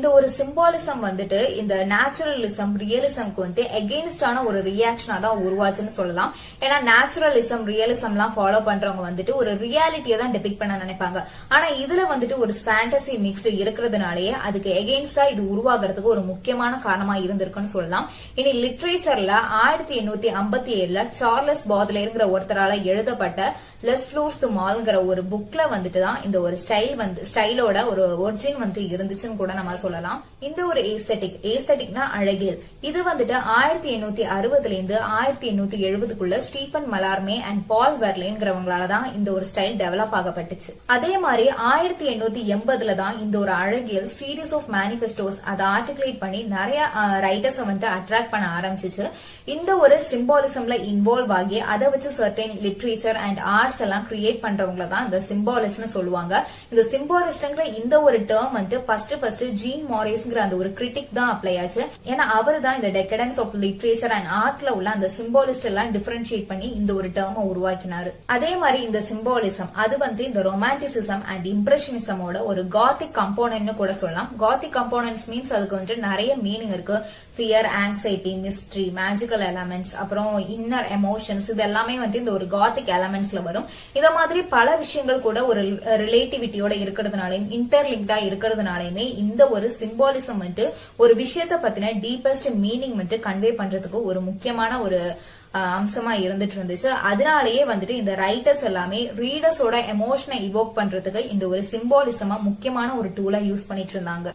இந்த ஒரு சிம்பாலிசம் வந்துட்டு இந்த நேச்சுரலிசம் ரியலிசம்க்கு வந்து எகெயின்ஸ்டான ஒரு ரியாக்ஷனா தான் உருவாச்சுன்னு சொல்லலாம். ஏன்னா நேச்சுரலிசம் ரியலிசம் எல்லாம் ஃபாலோ பண்றவங்க வந்துட்டு ஒரு ரியாலிட்டியை தான் டிபிக் பண்ண நினைப்பாங்க. ஆனா இதுல வந்துட்டு ஒரு ஃபேண்டசி மிக்ஸ்டு இருக்கிறதுனாலயே அதுக்கு எகெயின்ஸ்டா இது உருவாகிறதுக்கு ஒரு முக்கியமான காரணமா இருந்திருக்குன்னு சொல்லலாம். இனி லிட்ரேச்சர்ல ஆயிரத்தி எண்ணூத்தி ஐம்பத்தி ஏழுல சார்லஸ் பாத்லேருங்கிற ஒருத்தரால எழுதப்பட்ட லெஸ் ஃப்ளூர்ஸ் டு மால்ங்கிற ஒரு புக்ல வந்துட்டு தான் இந்த ஒரு ஸ்டைல் வந்து ஸ்டைலோட ஒரு ஒரிஜின் வந்து இருந்துச்சுன்னு கூட நம்ம சொல்லலாம். இந்த ஒரு ஏஸ்தட்டிக் ஏஸ்தட்டிக்னா அழகியல். இது வந்துட்டு ஆயிரத்தி எண்ணூத்தி அறுபதுல இருந்து ஆயிரத்தி எண்ணூத்தி எழுபதுக்குள்ள ஸ்டீபன் மலார்மே அண்ட் பால் வெர்லேங்கிறவங்களால தான் இந்த ஒரு ஸ்டைல் டெவலப் ஆகப்பட்டுச்சு. அதே மாதிரி ஆயிரத்தி எண்ணூத்தி எண்பதுல தான் இந்த ஒரு அழகியல் சீரீஸ் ஆஃப் மேனிபெஸ்டோஸ் அதை ஆர்டிகுலேட் பண்ணி நிறைய ரைட்டர்ஸ் வந்துட்டு அட்ராக்ட் பண்ண ஆரம்பிச்சிச்சு. இந்த ஒரு சிம்பாலிசம்ல இன்வால்வ் ஆகி அதை வச்சு சர்டன் லிட்ரேச்சர் அண்ட் ஆர்ட்ஸ் எல்லாம் கிரியேட் பண்றவங்கள தான் இந்த சிம்பாலிஸ்ட்னு சொல்லுவாங்க. இந்த சிம்பாலிஸ்ட்ங்கிற இந்த ஒரு டேர்ம் வந்துட்டு ஃபர்ஸ்ட் ஃபர்ஸ்ட் ஜீன் மாரேஸ்ங்கிற அந்த ஒரு கிரிட்டிக் தான் அப்ளை ஆச்சு. ஏன்னா அவர் தான் இந்த டெக்கடன்ஸ் ஆஃப் லிட்ரேச்சர் அண்ட் ஆர்ட்ல உள்ள அந்த சிம்பாலிஸ்ட் எல்லாம் டிஃபரன்ஷியேட் பண்ணி இந்த ஒரு டேர்மை உருவாக்கினாரு. அதே மாதிரி இந்த சிம்பாலிசம் அது வந்து இந்த ரொமான்டிசிசம் அண்ட் இம்ப்ரெஷனிசமோட ஒரு காத்திக் கம்போனன்ட்னு கூட சொல்லலாம். காத்திக் கம்போனன்ட்ஸ் மீன்ஸ் அதுக்கு வந்து நிறைய மீனிங் இருக்கு. Fear anxiety mystery magical elements அப்புறம் இன்னர் எமோஷன்ஸ் இது எல்லாமே வந்து இந்த ஒரு காத்திக் எலமெண்ட்ஸ்ல வரும். இத மாதிரி பல விஷயங்கள் கூட ஒரு ரிலேட்டிவிட்டியோட இருக்கிறதுனாலையும் இன்டர்லிங்க்டா இருக்கிறதுனாலயுமே இந்த ஒரு சிம்பாலிசம் வந்துட்டு ஒரு விஷயத்த பத்தின டீப்பஸ்ட் மீனிங் வந்துட்டு கன்வே பண்றதுக்கு ஒரு முக்கியமான ஒரு அம்சமா இருந்துட்டு இருந்துச்சு. அதனாலயே வந்துட்டு இந்த ரைட்டர்ஸ் எல்லாமே ரீடர்ஸோட எமோஷனை இவோக் பண்றதுக்கு இந்த ஒரு சிம்பாலிசமா முக்கியமான ஒரு டூலா யூஸ் பண்ணிட்டு இருந்தாங்க.